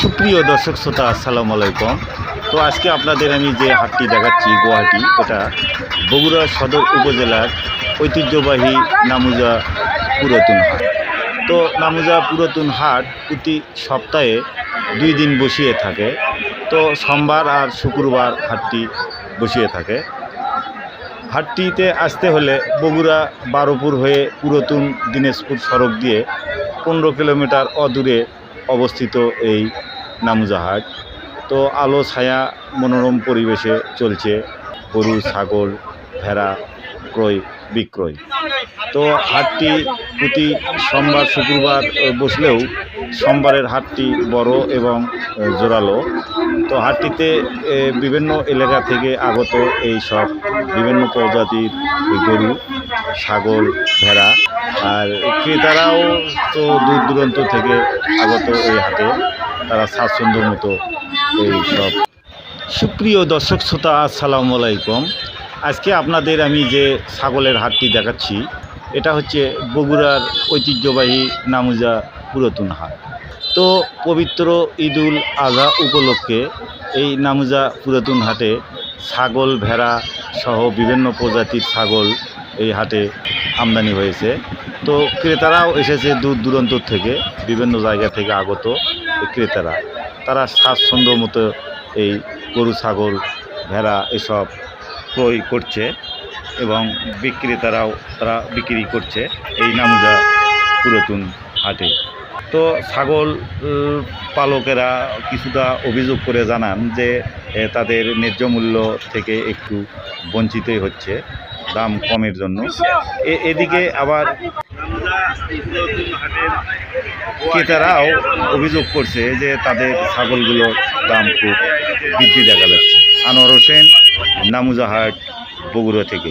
সুপ্রিয় দর্শক শ্রোতা, আসসালামু আলাইকুম। তো আজকে আপনাদের আমি যে হাটটি দেখাচ্ছি, গুয়াহাটি, এটা বগুড়া সদর উপজেলার ঐতিহ্যবাহী নামুজা পুরাতন হাট। তো নামুজা পুরাতন হাট প্রতি সপ্তাহে দুই দিন বসিয়ে থাকে। তো সোমবার আর শুক্রবার হাটটি বসিয়ে থাকে। হাটটিতে আসতে হলে বগুড়া বারোপুর হয়ে পুরাতন দিনাজপুর সড়ক দিয়ে পনেরো কিলোমিটার অদূরে অবস্থিত এই নামুজাহাট। তো আলো, ছায়া, মনোরম পরিবেশে চলছে গরু, ছাগল, ভেড়া ক্রয়, বিক্রয়। তো হাটটি প্রতি সোমবার, শুক্রবার বসলেও সোমবারের হাটটি বড় এবং জোরালো। তো হাটটিতে বিভিন্ন এলাকা থেকে আগত এই সব বিভিন্ন প্রজাতির গরু, ছাগল, ভেড়া আর ক্রেতারাও তো দূর দূরান্ত থেকে আগত এই হাটে। তারা স্বাচ্ছন্দ্য মতো এই সব। সুপ্রিয় দর্শক শ্রোতা, আসসালামু আলাইকুম। আজকে আপনাদের আমি যে ছাগলের হাটটি দেখাচ্ছি, এটা হচ্ছে বগুড়ার ঐতিহ্যবাহী নামুজা পুরাতন হাট। তো পবিত্র ঈদুল আজহা উপলক্ষে এই নামুজা পুরাতন হাটে ছাগল ভেড়া সহ বিভিন্ন প্রজাতির ছাগল এই হাটে আমদানি হয়েছে। তো ক্রেতারাও এসেছে দূর দূরান্ত থেকে, বিভিন্ন জায়গা থেকে আগত ক্রেতারা। তারা স্বাচ্ছন্দ্য মতো এই গরু, ছাগল, ভেড়া এসব ক্রয় করছে এবং বিক্রেতারাও তারা বিক্রি করছে এই নামুজা পুরাতন হাটে। তো ছাগল পালকেরা কিছুটা অভিযোগ করে জানান যে তাদের ন্যায্য মূল্য থেকে একটু বঞ্চিতই হচ্ছে। দাম কমের জন্য। এদিকে আবার ক্রেতারাও অভিযোগ করছে যে তাদের ছাগলগুলোর দাম খুব বৃদ্ধি দেখা যাচ্ছে। আনোয়ার হোসেন, নামুজাহাট, বগুড়া থেকে।